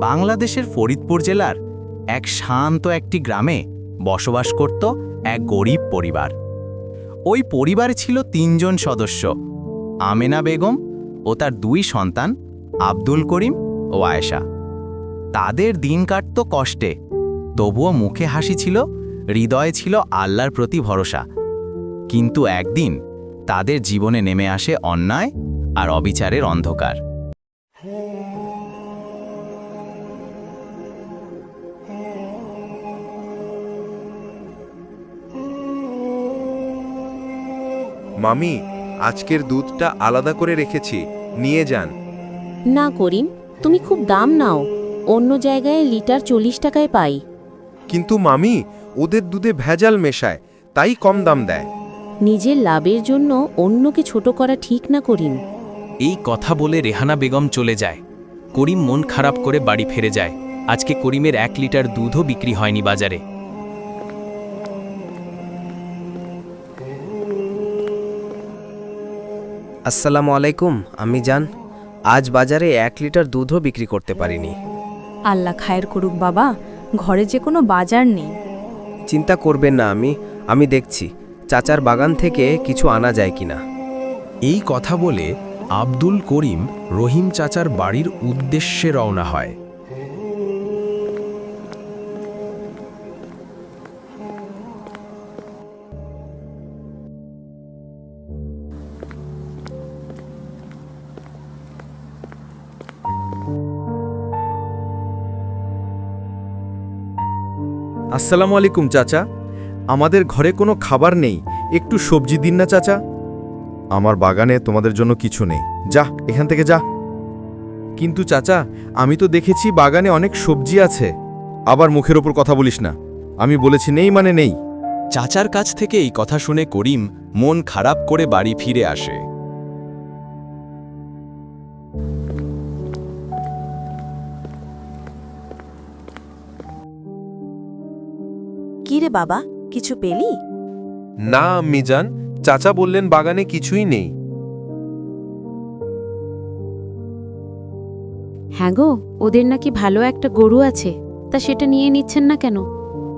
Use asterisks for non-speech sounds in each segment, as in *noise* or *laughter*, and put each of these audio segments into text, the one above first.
বাংলাদেশের ফরিদপুর জেলার এক শান্ত একটি গ্রামে বসবাস করত এক গরিব পরিবার। ওই পরিবারে ছিল তিনজন সদস্য, আমেনা বেগম ও তার দুই সন্তান, আব্দুল করিম ও আয়েশা। তাদের দিন কাটত কষ্টে, তবুও মুখে হাসি ছিল, হৃদয়ে ছিল আল্লাহর প্রতি ভরসা। কিন্তু একদিন তাদের জীবনে নেমে আসে অন্যায় আর অবিচারের অন্ধকার। মামি আজকের দুধটা আলাদা করে রেখেছি নিয়ে যান। না করিম তুমি খুব দাম নাও। অন্য জায়গায় লিটার চল্লিশ টাকায় পাই। কিন্তু মামি ওদের দুধে ভেজাল মেশায় তাই কম দাম দেয়। নিজের লাভের জন্য অন্যকে ছোট করা ঠিক না করিম। এই কথা বলে রেহানা বেগম চলে যায়। করিম মন খারাপ করে বাড়ি ফিরে যায়। আজকে করিমের এক লিটার দুধও বিক্রি হয়নি বাজারে। আসসালামু আলাইকুম আমি জান। আজ বাজারে এক লিটার দুধও বিক্রি করতে পারিনি। আল্লাহ খায়ের করুক বাবা ঘরে যে কোনো বাজার নেই। চিন্তা করবেন না আমি আমি দেখছি চাচার বাগান থেকে কিছু আনা যায় কি না এই কথা বলে আব্দুল করিম রহিম চাচার বাড়ির উদ্দেশ্যে রওনা হয়। আসসালামু আলাইকুম, চাচা। আমাদের ঘরে কোনো খাবার নেই। একটু সবজি দিন না, চাচা। আমার বাগানে তোমাদের জন্য কিছু নেই। যা, এখান থেকে যা। কিন্তু, চাচা, আমি তো দেখেছি বাগানে অনেক সবজি আছে। আবার মুখের ওপর কথা বলিস না। আমি বলেছি নেই মানে নেই। চাচার কাছ থেকে এই কথা শুনে করিম মন খারাপ করে বাড়ি ফিরে আসে। কি রে বাবা কিছু পেলি? না মিজান চাচা বললেন বাগানে কিছুই নেই। হ্যাঁ গো ওদের নাকি ভালো একটা গরু আছে তা সেটা নিয়ে নিচ্ছেন না কেন?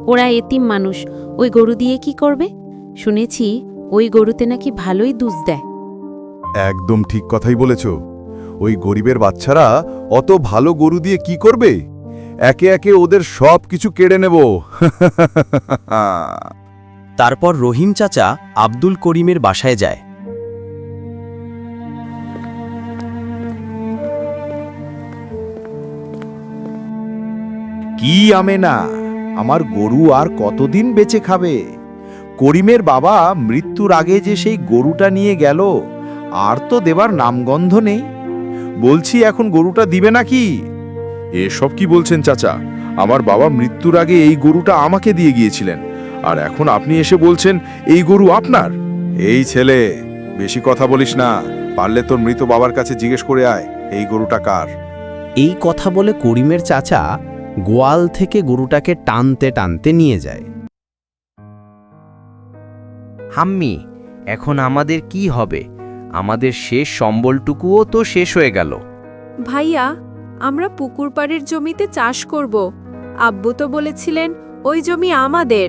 ওরা এতিম মানুষ ওই গরু দিয়ে কি করবে? শুনেছি ওই গরুতে নাকি ভালোই দুধ দেয়। একদম ঠিক কথাই বলেছ। ওই গরিবের বাচ্চারা অত ভালো গরু দিয়ে কি করবে? একে একে ওদের সব কিছু কেড়ে নেব। *laughs* তারপর রহিম চাচা আব্দুল করিমের বাসায় যায়। কি আমে না আমার গরু আর কতদিন বেঁচে খাবে? করিমের বাবা মৃত্যুর আগে যে সেই গরুটা নিয়ে গেল, আর তো দেবার নামগন্ধ নেই। বলছি এখন গরুটা দিবে নাকি? এসব কি বলছেন চাচা? আমার বাবা মৃত্যুর আগে এই গরুটা আমাকে দিয়ে গিয়েছিলেন। আর এখন আপনি এসে বলছেন এই গরু আপনার? এই ছেলে বেশি কথা বলিস না। পারলে তোর মৃত বাবার কাছে জিজ্ঞেস করে আয় এই গরুটা কার? এই কথা বলে করিমের চাচা গোয়াল থেকে গরুটাকে টানতে টানতে নিয়ে যায়। হাম্মি এখন আমাদের কি হবে? আমাদের শেষ সম্বলটুকুও তো শেষ হয়ে গেল। ভাইয়া আমরা পুকুর পাড়ের জমিতে চাষ করব। আব্বু তো বলেছিলেন ওই জমি আমাদের।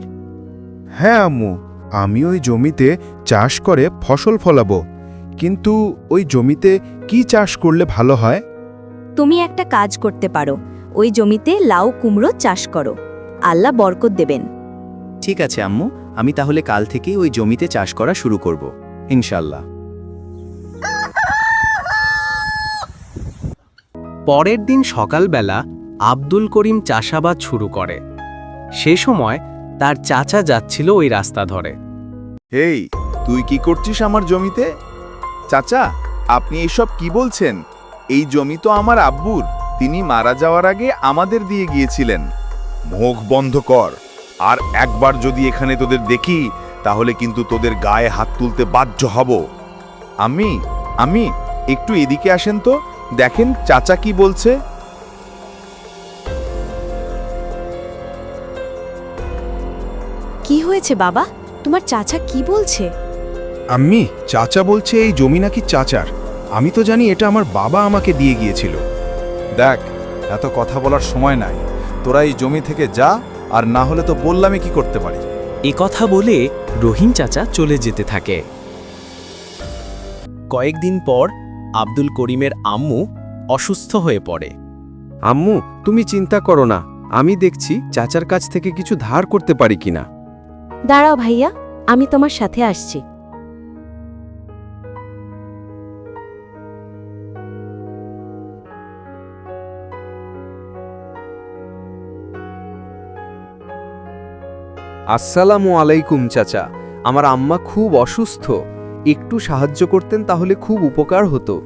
হ্যাঁ আম্মু আমি ওই জমিতে চাষ করে ফসল ফলাবো। কিন্তু ওই জমিতে কি চাষ করলে ভালো হয়? তুমি একটা কাজ করতে পারো। ওই জমিতে লাউ কুমড়ো চাষ করো। আল্লাহ বরকত দেবেন। ঠিক আছে আম্মু আমি তাহলে কাল থেকেই ওই জমিতে চাষ করা শুরু করব। ইনশাল্লাহ পরের দিন সকালবেলা আব্দুল করিম চাষাবাদ শুরু করে। সে সময় তার চাচা যাচ্ছিল ওই রাস্তা ধরে। হেই, তুই কি করছিস আমার জমিতে? চাচা, আপনি এসব কি বলছেন? এই জমি তো আমার আব্বুর। তিনি মারা যাওয়ার আগে আমাদের দিয়ে গিয়েছিলেন। মুখ বন্ধ কর। আর একবার যদি এখানে তোদের দেখি, তাহলে কিন্তু তোদের গায়ে হাত তুলতে বাধ্য হব। আমি আমি একটু এদিকে আসেন তো। দেখেন চাচা কি বলছে। কি হয়েছে বাবা? তোমার চাচা কি বলছে? আম্মি চাচা বলছে এই জমি নাকি চাচার। আমি তো জানি এটা আমার বাবা আমাকে দিয়ে গিয়েছিল। দেখ এত কথা বলার সময় নাই। তোরা এই জমি থেকে যা আর না হলে তো বললামই কি করতে পারি। এ কথা বলে রহিম চাচা চলে যেতে থাকে। কয়েকদিন পর আব্দুল করিমের আম্মু অসুস্থ হয়ে পড়ে। আম্মু তুমি চিন্তা করো না। আমি দেখছি চাচার কাছ থেকে কিছু ধার করতে পারি কিনা। দাঁড়াও ভাইয়া আমি তোমার সাথে আসছি। আসসালামু আলাইকুম চাচা। আমার আম্মা খুব অসুস্থ। একটু সাহায্য করতেন তাহলে খুব উপকার হতো।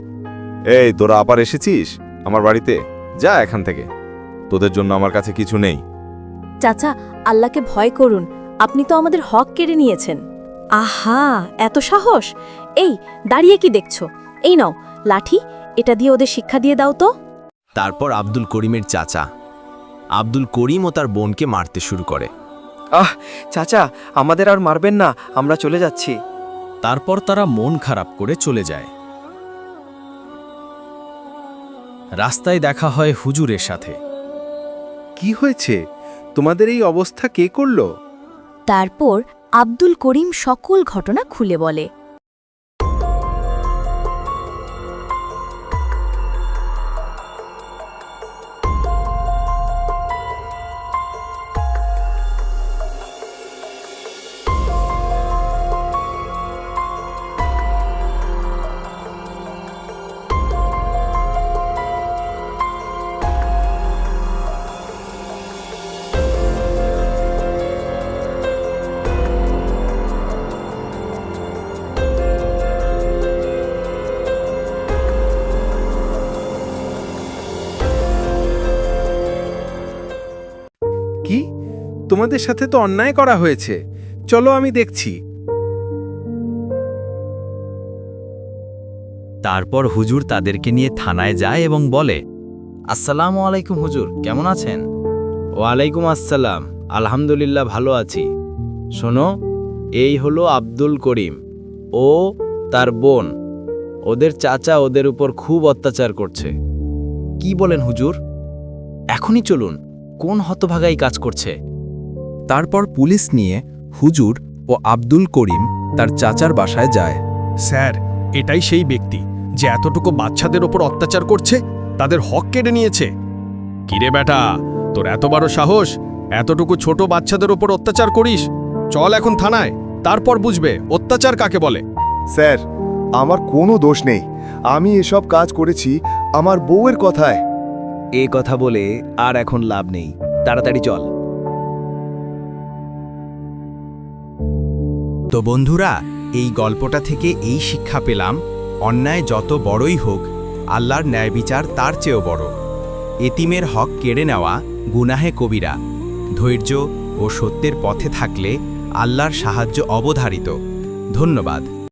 এই তোরা আবার এসেছিস? আমার বাড়িতে? যা এখান থেকে। তোদের জন্য আমার কাছে কিছু নেই। চাচা আল্লাহকে ভয় করুন। আপনি তো আমাদের হক কেড়ে নিয়েছেন। আহা এত সাহস! এই দাঁড়িয়ে কি দেখছ? এই নাও লাঠি এটা দিয়ে ওদের শিক্ষা দিয়ে দাও তো। তারপর আব্দুল করিমের চাচা আব্দুল করিম ও তার বোনকে মারতে শুরু করে। আহ চাচা আমাদের আর মারবেন না আমরা চলে যাচ্ছি। তারপর তারা মন খারাপ করে চলে যায়। রাস্তায় দেখা হয় হুজুরের সাথে। কি হয়েছে? তোমাদের এই অবস্থা কে করল? তারপর আব্দুল করিম সকল ঘটনা খুলে বলে। তোমাদের সাথে তো অন্যায় করা হয়েছে। চলো আমি দেখছি। তারপর হুজুর তাদেরকে নিয়ে থানায় যায় এবং বলে, আসসালামু আলাইকুম হুজুর, কেমন আছেন? ওয়ালাইকুম আসসালাম, আলহামদুলিল্লাহ ভালো আছি। শোনো, এই হলো আব্দুল করিম। ও তার বোন। ওদের চাচা ওদের উপর খুব অত্যাচার করছে। কি বলেন হুজুর? এখনই চলুন, কোন হতভাগাই কাজ করছে? তারপর পুলিশ নিয়ে হুজুর ও আব্দুল করিম তার চাচার বাসায় যায়। স্যার এটাই সেই ব্যক্তি যে এতটুকু বাচ্চাদের ওপর অত্যাচার করছে তাদের হক কেড়ে নিয়েছে। কিরে বেটা তোর এত বড় সাহস এতটুকু ছোট বাচ্চাদের ওপর অত্যাচার করিস? চল এখন থানায় তারপর বুঝবে অত্যাচার কাকে বলে। স্যার আমার কোনো দোষ নেই। আমি এসব কাজ করেছি আমার বউয়ের কথায়। এ কথা বলে আর এখন লাভ নেই। তাড়াতাড়ি চল। তো বন্ধুরা, এই গল্পটা থেকে এই শিক্ষা পেলাম, অন্যায় যত বড়ই হোক, আল্লাহর ন্যায় বিচার তার চেয়েও বড়। এতিমের হক কেড়ে নেওয়া গুনাহে কবিরা, ধৈর্য ও সত্যের পথে থাকলে আল্লাহর সাহায্য অবধারিত। ধন্যবাদ।